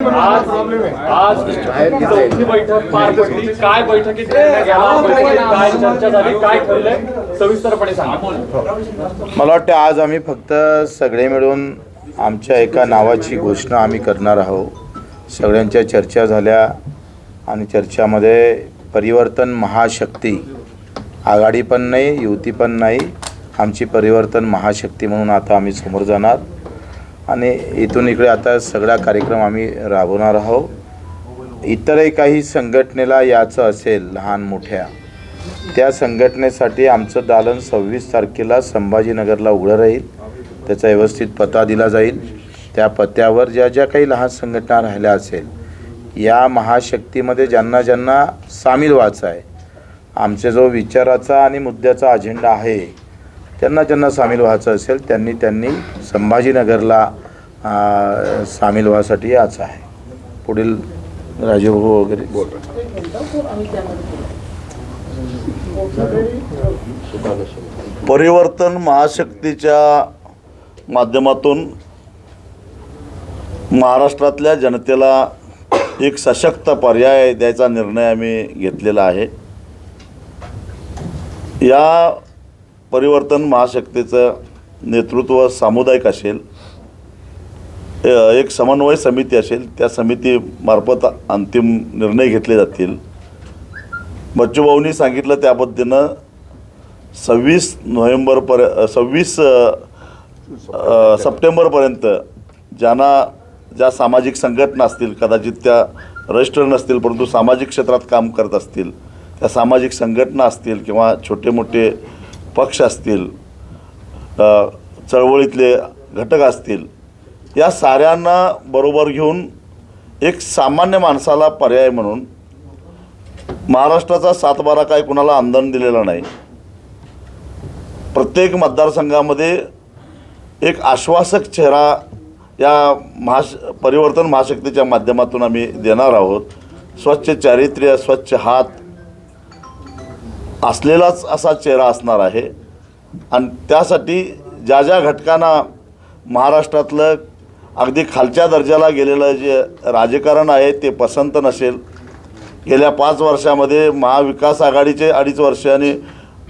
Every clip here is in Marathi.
आज आज चौथी बैठक पार पडली काय बैठकीत निर्णय घ्यावा? बैठकीत काय चर्चा झाली? काय ठरलंय? सविस्तरपणे सांगा. मला वाटतं आज आम्ही फक्त सगळे मिळून आमच्या एका नावाची घोषणा आम्ही करणार आहोत. सगळ्यांच्या चर्चा झाल्या आणि चर्चामध्ये परिवर्तन महाशक्ती. आघाडी पण नाही युती पण नाही. आमची परिवर्तन महाशक्ती म्हणून आता आम्ही समोर जाणार. आणि इथून इकडे आता सगळा कार्यक्रम आम्ही राबवणार आहोत. इतरही काही संघटनेला याचं असेल लहान मोठ्या. त्या संघटनेसाठी आमचं दालन सव्वीस तारखेला संभाजीनगरला उघडं राहील. त्याचा व्यवस्थित पत्ता दिला जाईल. त्या पत्त्यावर ज्या ज्या काही लहान संघटना राहिल्या असेल या महाशक्तीमध्ये ज्यांना ज्यांना सामील व्हायचं आहे आमच्या जो विचाराचा आणि मुद्द्याचा अजेंडा आहे त्यांना ज्यांना सामील व्हायचं असेल त्यांनी त्यांनी संभाजीनगरला सामील व्हासाठी आज आहे. पुढील राजेभाऊ वगैरे बोल परिवर्तन महाशक्तीच्या माध्यमातून महाराष्ट्रातल्या जनतेला एक सशक्त पर्याय द्यायचा निर्णय आम्ही घेतलेला आहे. या परिवर्तन महाशक्तीचं नेतृत्व सामुदायिक असेल एक समन्वय समिती असेल त्या समितीमार्फत अंतिम निर्णय घेतले जातील. बच्चूभाऊंनी सांगितलं त्या पद्धतीनं सव्वीस नोव्हेंबरपर्य सव्वीस सप्टेंबरपर्यंत ज्यांना ज्या सामाजिक संघटना असतील कदाचित त्या रजिस्टर नसतील परंतु सामाजिक क्षेत्रात काम करत असतील त्या सामाजिक संघटना असतील किंवा छोटे मोठे पक्ष असतील चळवळीतले घटक असतील या साऱ्यांना बरोबर घेऊन एक सामान्य माणसाला पर्याय म्हणून महाराष्ट्राचा सातबारा काय कुणाला आंदण दिलेला नाही. प्रत्येक मतदारसंघामध्ये एक आश्वासक चेहरा या महाश परिवर्तन महाशक्तीच्या माध्यमातून आम्ही देणार आहोत. स्वच्छ चारित्र्य स्वच्छ हात असलेलाच असा चेहरा असणार आहे. आणि त्यासाठी ज्या ज्या घटकांना महाराष्ट्रातलं अगदी खालच्या दर्जाला गेलेलं जे राजकारण आहे ते पसंत नसेल. गेल्या पाच वर्षामध्ये महाविकास आघाडीचे अडीच वर्ष आणि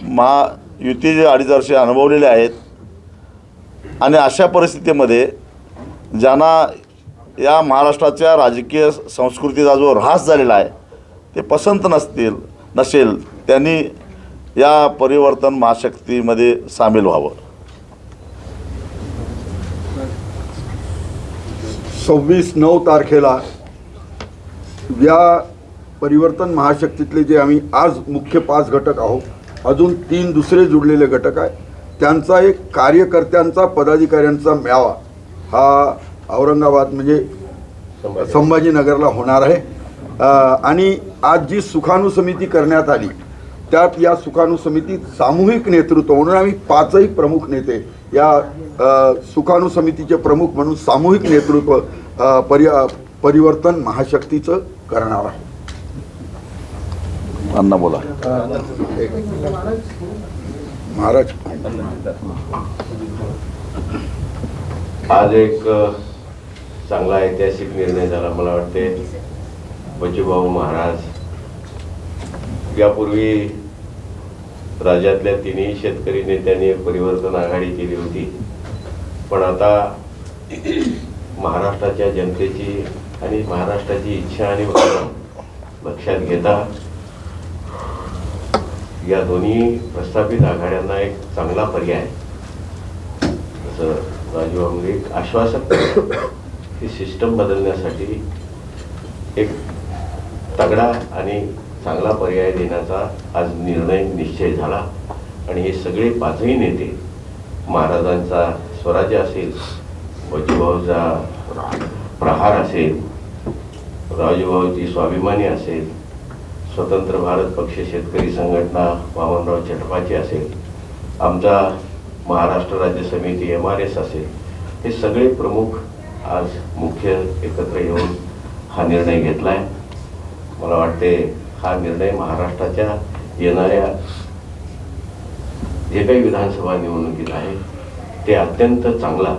महायुतीचे अडीच वर्षे अनुभवलेले आहेत. आणि अशा परिस्थितीमध्ये ज्यांना या महाराष्ट्राच्या राजकीय संस्कृतीचा जो ऱ्हास झालेला आहे ते पसंत नसतील नसेल त्यांनी या परिवर्तन महाशक्तीमध्ये सामील व्हावं. सव्वीस नऊ तारखेला या परिवर्तन महाशक्तीतले जे आम्ही आज मुख्य पाच घटक आहोत अजून तीन दुसरे जुडलेले घटक आहे त्यांचा एक कार्यकर्त्यांचा पदाधिकाऱ्यांचा मेळावा हा औरंगाबाद म्हणजे संभाजीनगरला होणार आहे. आणि आज जी सुखाणू समिती करण्यात आली त्यात या सुखाणू समितीत सामूहिक नेतृत्व म्हणून आम्ही पाचही प्रमुख नेते या अ, सुखाणू समितीचे प्रमुख म्हणून सामूहिक नेतृत्व परि परिवर्तन महाशक्तीचं करणार आहे. अण्णा बोला. महाराज. आज एक चांगला ऐतिहासिक निर्णय झाला मला वाटते. बचूभाऊ महाराज यापूर्वी राज्यातल्या तिन्ही शेतकरी नेत्यांनी एक परिवर्तन आघाडी केली होती. पण आता महाराष्ट्राच्या जनतेची आणि महाराष्ट्राची इच्छा आणि भावना लक्षात घेता या दोन्ही प्रस्थापित आघाड्यांना एक चांगला पर्याय जसं राजू आमगे एक आश्वासक ही सिस्टम बदलण्यासाठी एक तगडा आणि चांगला पर्याय देण्याचा आज निर्णय निश्चय झाला. आणि हे सगळे पाचही नेते महाराजांचा स्वराज्य असेल बचूभाऊचा प्रहार असेल राजूभाऊची स्वाभिमानी असेल स्वतंत्र भारत पक्ष शेतकरी संघटना वामनराव चटपाची असेल आमचा महाराष्ट्र राज्य समिती एम आर एस असेल हे सगळे प्रमुख आज मुख्य एकत्र येऊन हा निर्णय घेतला आहे मला वाटते हा निर्णय महाराष्ट्राच्या येणाऱ्या जे काही विधानसभा निवडणुकीत आहे ते अत्यंत चांगला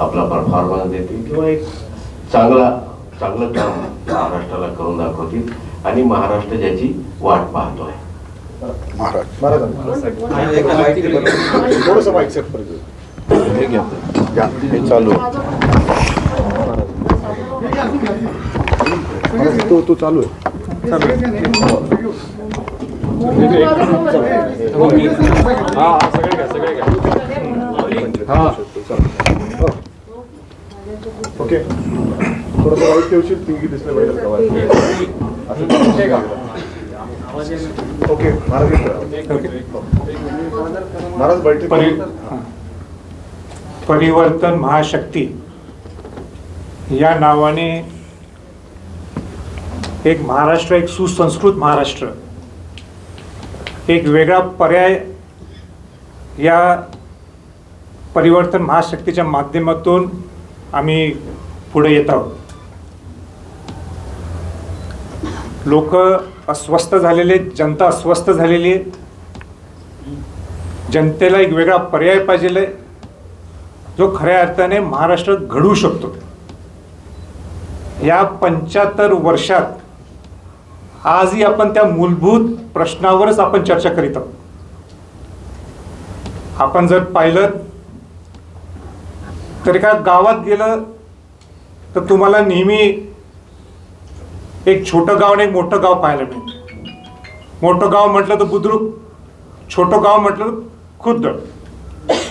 आपला परफॉर्मन्स देतील किंवा एक चांगला चांगलं काम महाराष्ट्राला करून दाखवतील आणि महाराष्ट्र ज्याची वाट पाहतो आहे. चालू आहे. हा हा, सगळे घ्या सगळे घ्या. हा. ओके. थोडंसं वाईट ठेवशील दिसलं पाहिजे असं आहे. ओके महाराज महाराज बैठक परि परिवर्तन महाशक्ती. या नावाने एक महाराष्ट्र एक सुसंस्कृत महाराष्ट्र. एक वेगळा पर्याय या परिवर्तन महाशक्तीच्या माध्यमातून आम्ही पुढे येत आहोत. लोक अस्वस्थ झालेले जनता अस्वस्थ झालेली आहे. जनतेला एक वेगळा पर्याय पाहिजे जो खऱ्या अर्थाने महाराष्ट्र घडू शकतो. या पंच्याहत्तर वर्षात आजही आपण त्या मूलभूत प्रश्नावरच आपण चर्चा करीत आहोत. आपण जर पाहिलं तर एका गावात गेलं तर तुम्हाला नेहमी एक छोटं गाव आणि एक मोठं गाव पाहायला मिळतं मोठं गाव म्हटलं तर बुद्रुक छोटं गाव म्हटलं तर खुद्द.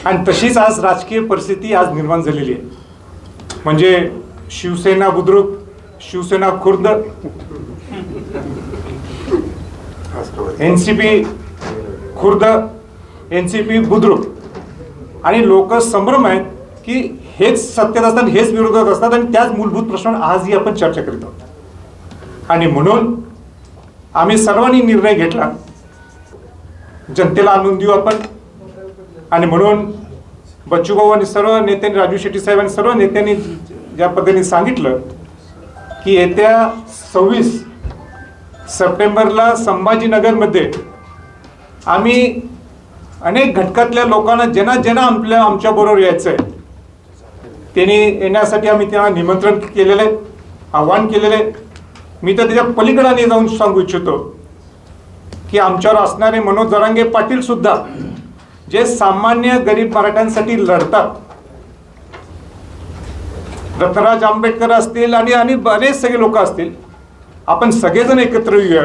आणि तशीच आज राजकीय परिस्थिती आज निर्माण झालेली आहे. म्हणजे शिवसेना बुद्रुक शिवसेना खुर्द एन सी पी खुर्द एन सी पी बुद्रुक. आणि लोक संभ्रम आहेत की हेच सत्तेत असतात हेच विरोधात असतात आणि त्याच मूलभूत प्रश्नावर आजही आपण चर्चा करीत आहोत. आणि म्हणून आम्ही सर्वांनी निर्णय घेतला. जनतेला आणून देऊ आपण. आणि म्हणून बच्चूभाऊ आणि सर्व नेत्यांनी राजू शेट्टी साहेब आणि सर्व नेत्यांनी ज्या पद्धतीने सांगितलं की येत्या सव्वीस सप्टेंबरला संभाजीनगरमध्ये आम्ही अनेक घटकातल्या लोकांना ज्यांना ज्यांना आपल्या आमच्याबरोबर यायचं आहे त्यांनी येण्यासाठी आम्ही त्यांना निमंत्रण केलेलं आहे आव्हान केलेलं आहे. मी तर त्याच्या पलीकडाने जाऊन सांगू इच्छितो की आमच्यावर असणारे मनोज जरांगे पाटील सुद्धा जे सामान्य गरीब मराठ्यांसाठी लढतात. दत्तराज आंबेडकर असतील आणि आणि बरेच सगळे लोक असतील आपण सगळेजण एकत्र येऊया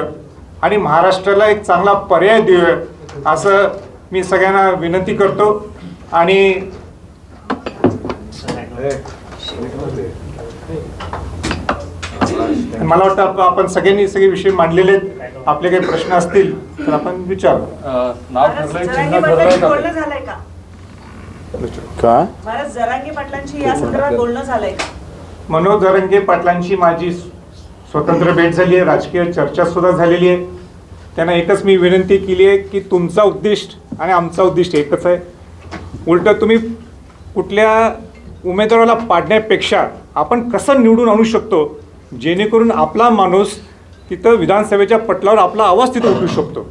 आणि महाराष्ट्राला एक चांगला पर्याय देऊया असं मी सगळ्यांना विनंती करतो. आणि मला वाटतं आप- आपण सगळ्यांनी सगळे विषय मांडलेले आहेत. आपले काही प्रश्न असतील तर आपण विचारू. अं, नाव ठरलंय? चिन्ह जरांगे ठरलंय पाटलांशी का बोलणं झालंय का? का? महाराज जरांगे पाटलांशी या संदर्भात बोलणं झालंय का? मनोज जरंगे पाटलांची माझी स्वतंत्र भेट झाली आहे राजकीय चर्चा सुद्धा झालेली आहे. त्यांना एकच मी विनंती केली आहे की तुमचा उद्दिष्ट आणि आमचा उद्दिष्ट एकच आहे. उलट तुम्ही कुठल्या उमेदवाराला पाडण्यापेक्षा आपण कसं निवडून आणू शकतो जेणेकरून आपला माणूस तिथं विधानसभेच्या पटलावर आपला आवाज तिथं उठू शकतो.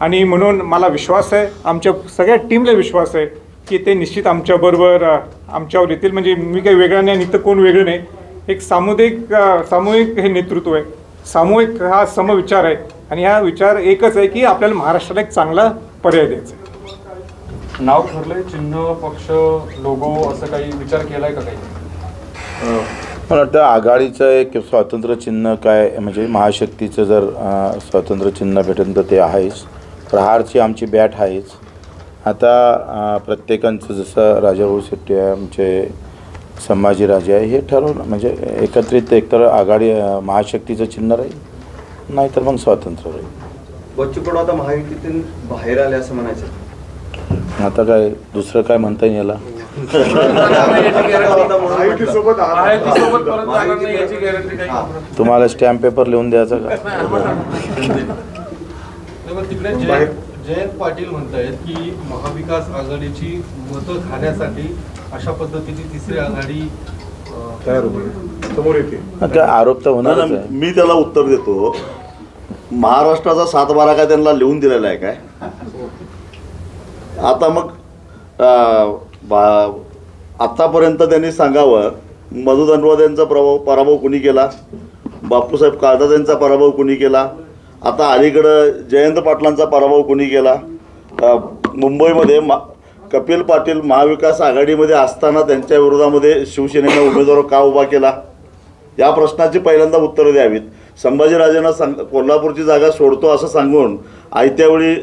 आणि म्हणून मला विश्वास आहे आमच्या सगळ्या टीमला विश्वास आहे की ते निश्चित आमच्याबरोबर आमच्यावर येतील. म्हणजे मी काही वेगळा नाही आणि इथं कोण वेगळं नाही. एक सामुदायिक सामूहिक हे नेतृत्व आहे. सामूहिक हा समविचार आहे. आणि हा विचार एकच आहे की आपल्याला महाराष्ट्राला एक चांगला पर्याय द्यायचा आहे. नाव ठरलंय चिन्ह पक्ष लोगो असं काही विचार केलाय का काही? मला वाटतं आघाडीचं एक स्वातंत्र्य चिन्ह काय म्हणजे महाशक्तीचं जर अं, स्वातंत्र्य चिन्ह भेटेल तर ते आहेच प्रहारची आमची बॅट आहेच. आता प्रत्येकांचं जसं राजाभाऊ शेट्टी आहे आमचे संभाजीराजे आहे हे ठरवलं. म्हणजे एकत्रित एकतर आघाडी महाशक्तीचं चिन्ह राहील नाहीतर मग स्वातंत्र्य राहील. बच्चू कडू आता महायुतीतून बाहेर आले असं म्हणायचं. आता काय दुसरं काय म्हणता येईल याला. तुम्हाला स्टॅम्प पेपर लिहून द्यायचा का? तिकडे जयंत जयंत पाटील म्हणतायत की महाविकास आघाडीची मतं खाण्यासाठी अशा पद्धतीची तिसरी आघाडी तयार होते समोर येते. काय आरोप तर नाही, होणारच नाही, आहे. मी त्याला उत्तर देतो. महाराष्ट्राचा सातबारा काय त्यांना लिहून दिलेला आहे काय? आता मग अं, बा आतापर्यंत त्यांनी सांगावं मधु दंडवत यांचा प्रभाव पराभव कुणी केला? बापूसाहेब काळदाद यांचा पराभव कुणी केला? आता अलीकडं जयंत पाटलांचा पराभव कुणी केला? अ, मुंबईमध्ये मा कपिल पाटील महाविकास आघाडीमध्ये असताना त्यांच्या विरोधामध्ये शिवसेनेनं उमेदवार का उभा केला? या प्रश्नाची पहिल्यांदा उत्तरं द्यावीत. संभाजीराजेंना सांग कोल्हापूरची जागा सोडतो असं सांगून आयत्यावेळी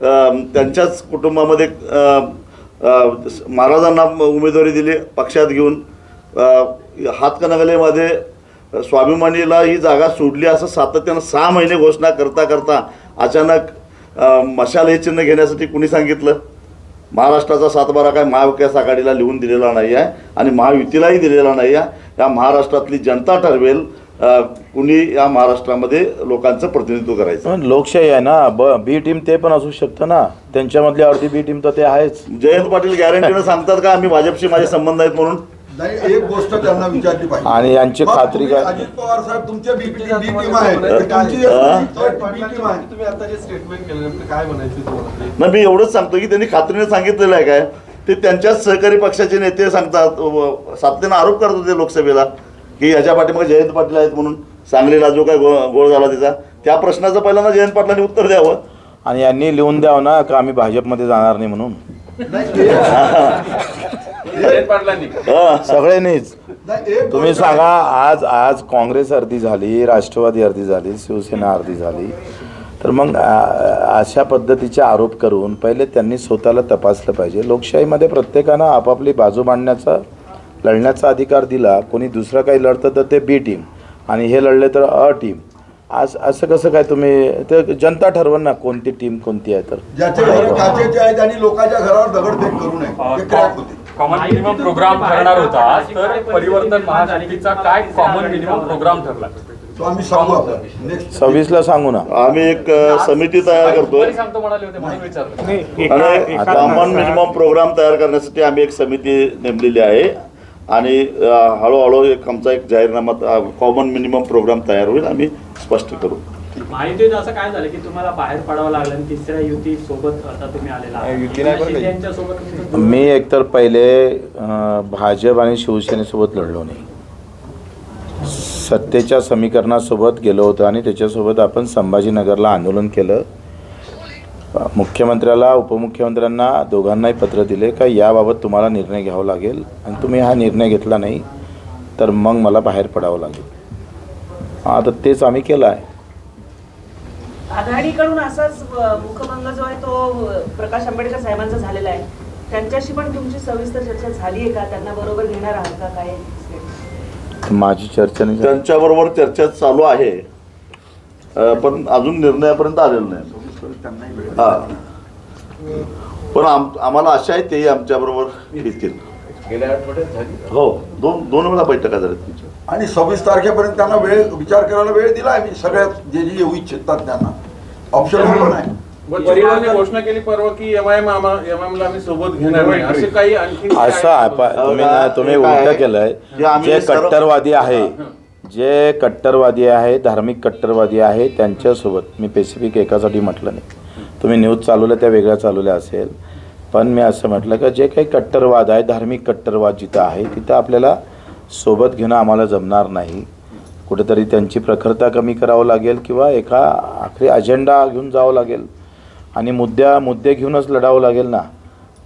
त्यांच्याच कुटुंबामध्ये महाराजांना उमेदवारी दिली पक्षात घेऊन. अं, हातकणंगलेमध्ये स्वाभिमानीला ही जागा सोडली असं सातत्यानं सहा महिने घोषणा करता करता अचानक मशाल हे चिन्ह घेण्यासाठी कुणी सांगितलं? महाराष्ट्राचा सातबारा काय महाविकास आघाडीला लिहून दिलेला नाही आहे आणि महायुतीलाही दिलेला नाही आहे. या महाराष्ट्रातली जनता ठरवेल कुणी या महाराष्ट्रामध्ये लोकांचं प्रतिनिधित्व करायचं. लोकशाही आहे ना ब बी टीम ते पण असू शकतं ना. त्यांच्यामधली अर्धी बी टीम तर ते आहेच. जयंत पाटील गॅरंटीनं सांगतात का आम्ही भाजपशी माझे संबंध आहेत म्हणून नाही एक गोष्ट त्यांना विचारली पाहिजे. आणि यांची खात्री काय? अजित पवार साहेब तुमच्या बी टीम बी टीम आहे तुमची? बी टीम आहे तुम्ही आता जे स्टेटमेंट केलं काय म्हणायचं तुम्हाला मी एवढंच सांगतो की त्यांनी खात्रीने सांगितलेलं आहे काय? ते त्यांच्याच सहकारी पक्षाचे नेते सांगतात व सातत्यानं आरोप करत होते लोकसभेला की याच्या पाठीमागे जयंत पाटील आहेत म्हणून. सांगलीला जो काय गो गोळ झाला त्याचा त्या प्रश्नाचं पहिल्यांदा जयंत पाटलांनी उत्तर द्यावं. आणि यांनी लिहून द्यावं ना का आम्ही भाजपमध्ये जाणार नाही म्हणून. सगळ्यांनीच. तुम्ही सांगा आज आज काँग्रेस अर्धी झाली राष्ट्रवादी अर्धी झाली शिवसेना अर्धी झाली. तर मग अशा पद्धतीचे आरोप करून पहिले त्यांनी स्वतःला तपासलं पाहिजे. लोकशाहीमध्ये प्रत्येकानं आपापली बाजू मांडण्याचा लढण्याचा अधिकार दिला. कोणी दुसरं काही लढतं तर ते बी टीम आणि हे लढले तर अ टीम आज असं कसं काय तुम्ही ते जनता ठरवण ना कोणती टीम कोणती आहे तर. ज्याचे घर काचेचे आहेत आणि लोकांच्या घरावर दगडफेक करू नये. ते क्रॅक होते. कॉमन मिनिमम प्रोग्राम ठरणार होता तर परिवर्तन महाशक्तीचा काय कॉमन मिनिमम प्रोग्राम ठरला? तो आम्ही सांगू आपण नेक्स्ट सव्वीसला सांगू ना. आम्ही एक अ, समिती तयार करतोय. दुपारी सांगतो म्हणाले होते म्हणून विचारलं. आणि कॉमन मिनिमम प्रोग्राम तयार करण्यासाठी आम्ही एक समिती नेमलेली आहे. आणि अ, हळूहळू एक आमचा एक जाहीरनामा कॉमन मिनिमम प्रोग्राम तयार होईल आम्ही स्पष्ट करू. माहितीत असं काय झालं की तुम्हाला बाहेर पडावं लागलं आणि तिसऱ्या युती सोबत आता तुम्ही आलेला आहात. शिंदे यांच्यासोबत तुमचं मी एकतर पहिले अं, भाजप आणि शिवसेनेसोबत लढलो नाही. सत्तेच्या समीकरणासोबत गेलो होतो आणि त्याच्यासोबत आपण संभाजीनगरला आंदोलन केलं. मुख्यमंत्र्याला उपमुख्यमंत्र्यांना दोघांनाही पत्र दिले का याबाबत तुम्हाला निर्णय घ्यावा लागेल आणि तुम्ही हा निर्णय घेतला नाही तर मग मला बाहेर पडावं लागेल. आता तेच आम्ही केलं आहे. आघाडीकडून असाच मुखभंग जो आहे तो प्रकाश आंबेडकर साहेबांचा झालेला आहे. त्यांच्याशी पण तुमची सविस्तर चर्चा झाली आहे का? त्यांना बरोबर घेणार आहात का? काय माझी चर्चा नाही झाली. त्यांच्याबरोबर चर्चा चालू आहे. अ, पण अजून निर्णयापर्यंत आलेलं नाही. हा. पण आम आम्हाला आशा आहे तेही आमच्याबरोबर येतील. गेल्या आठवड्यात झाली. हो. दोन दोन वेळा बैठका झाल्या तुमच्या. आणि सव्वीस तारखेपर्यंत त्यांना वेळ विचार करायला वेळ दिला आहे मी सगळ्या जे जे येऊ इच्छितात त्यांना. ऑप्शन पण आहे. परिवाराने घोषणा केली परवा की आम्ही सोबत घेणार नाही. असे काही आणखी असं आप- तुम्ही उलट केलंय. जे आम्ही जे सर्व- कट्टरवादी आहे जे कट्टरवादी आहे धार्मिक कट्टरवादी आहे त्यांच्यासोबत मी स्पेसिफिक एकासाठी म्हटलं नाही. तुम्ही न्यूज चालवल्या त्या वेगळ्या चालवल्या असेल. पण मी असं म्हटलं का जे काही कट्टरवाद आहे धार्मिक कट्टरवाद जिथं आहे तिथं आपल्याला सोबत घेणं आम्हाला जमणार नाही. कुठेतरी त्यांची प्रखरता कमी करावं लागेल किंवा एका आखरी अजेंडा घेऊन जावं लागेल. आणि मुद्द्या मुद्दे घेऊनच लढावं लागेल ना?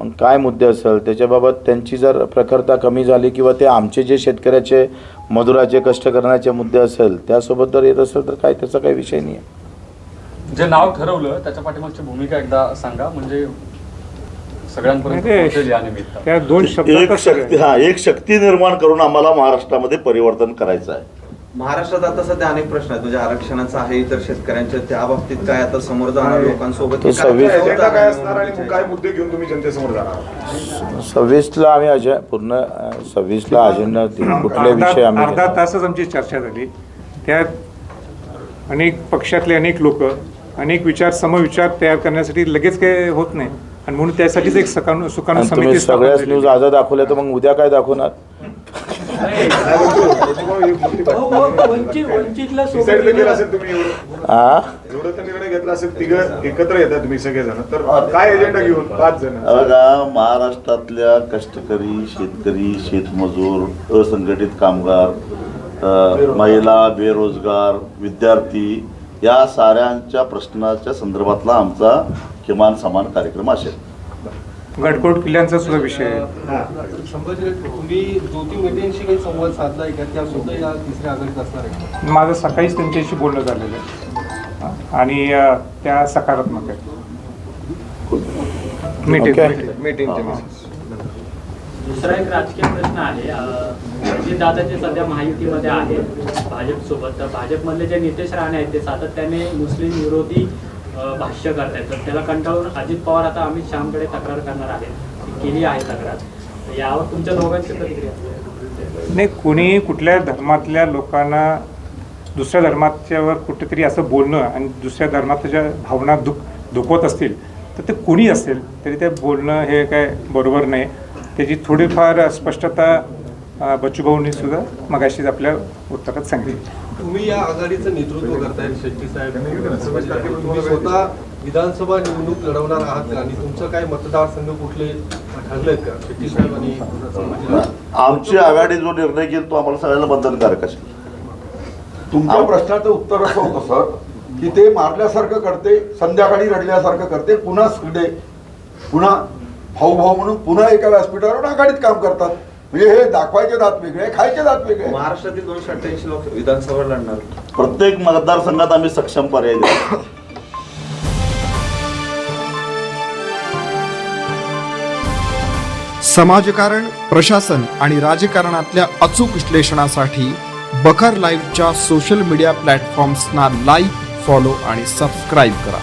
मग काय मुद्दे असेल? त्याच्याबाबत त्यांची जर प्रखरता कमी झाली किंवा ते आमचे जे शेतकऱ्याचे मजुराचे कष्ट करण्याचे मुद्दे असेल त्यासोबत जर येत असेल तर काय? त्याचा काही विषय नाही आहे जे नाव ठरवलं त्याच्या पाठीमागची भूमिका एकदा सांगा. म्हणजे सगळ्यांपर्यंत नाही, ते- पोहोचेल या निमित्त त्या दोन एक शक्ती हा एक शक्ती निर्माण करून आम्हाला महाराष्ट्रामध्ये परिवर्तन करायचं आहे. महाराष्ट्रात आता सध्या अनेक प्रश्न आहेत. म्हणजे आरक्षणाचा आहे इतर शेतकऱ्यांच्या त्या बाबतीत काय आता समोर जाणार लोकांसोबत? ते काय- सव्वीस- काय एजेंडा काय असणार आणि होतं? काय मुद्दे घेऊन तुम्ही जनतेसमोर जाणार? सव्वीसला आम्ही अजे पूर्ण अं, सव्वीसला अजेंडा दिली कुठले विषय अर्धा आम्ही अर्धा घेणार? तासच आमची चर्चा झाली. त्यात अनेक पक्षातले अनेक लोक अनेक विचार समविचार तयार करण्यासाठी लगेच काही होत नाही. आणि म्हणून त्यासाठीच एक सकानु सुकाणू आणि तुम्ही समिती स्थापन सगळ्याच न्यूज. आज दाखवल्या तर मग उद्या काय दाखवणार हो, हो, वंचित वंचितला केलं. असेल तुम्ही एवढं आ एवढं तर निर्णय घेतला असेल तिघं एकत्र येतात तुम्ही सगळेजण तर काय एजेंडा घेऊन पाच जण बघा महाराष्ट्रातल्या कष्टकरी शेतकरी शेतमजूर असंघटित कामगार अ, महिला बेरोजगार विद्यार्थी या साऱ्यांच्या प्रश्नाच्या संदर्भातला आमचा किमान समान कार्यक्रम असेल. गडकोट किल्ल्यांचा सुद्धा विषय आहे? माझं सकाळीच त्यांच्याशी बोलणं झालेलं आहे. आणि त्या सकारात्मक आहेत. Meeting Okay. दुसरा एक राजकीय प्रश्न आहे अजित दादा जे सध्या माहितीमध्ये आहेत भाजप सोबत तर भाजपमधले जे नितेश राणे आहेत ते सातत्याने मुस्लिम विरोधी भाष्य करत आहेत तर त्याला कंटाळून अजित पवार आता अमित शहाकडे तक्रार करणार आहेत. केली आहे तक्रार. तर यावर तुमच्या दोघांची प्रतिक्रिया? नाही कोणी कुठल्या धर्मातल्या लोकांना दुसऱ्या धर्माच्यावर कुठेतरी असं बोलणं आणि दुसऱ्या धर्माच्या भावना दुख दुखवत असतील तर ते कोणी असेल तरी ते बोलणं हे काय बरोबर नाही. त्याची थोडीफार स्पष्टता बच्चूभाऊंनी सुद्धा मगाशीच आपल्या उत्तरात सांगितली. तुम्ही या आघाडीचं नेतृत्व करताय शेट्टी साहेब. तुम्ही स्वतः विधानसभा निवडणूक लढवणार आहात का? आणि तुमचं काय मतदारसंघ कुठले ठरलेत का? शेट्टी साहेब आणि संभाजी राजे? आमची आघाडी जो निर्णय घेईल तो आम्हाला सगळ्यांना बंधनकारक असेल. तुमच्या प्रश्नाचं उत्तर असं होतं सर की ते मारल्यासारखं करते संध्याकाळी रडल्यासारखं करते पुन्हा सुडे पुन्हा भाऊ भाऊ म्हणून पुन्हा एका व्यासपीठावर आघाडीत काम करतात. म्हणजे हे दाखवायचे दात वेगळे खायचे दात वेगळे. महाराष्ट्रातील दोनशे अठ्ठ्याऐंशी लोक विधानसभा लढणार. प्रत्येक मतदारसंघात आम्ही सक्षम पर्याय देऊ. समाजकारण प्रशासन आणि राजकारणातल्या अचूक विश्लेषणासाठी बखर लाईव्हच्या सोशल मीडिया प्लॅटफॉर्म्सना लाईक फॉलो आणि सबस्क्राईब करा.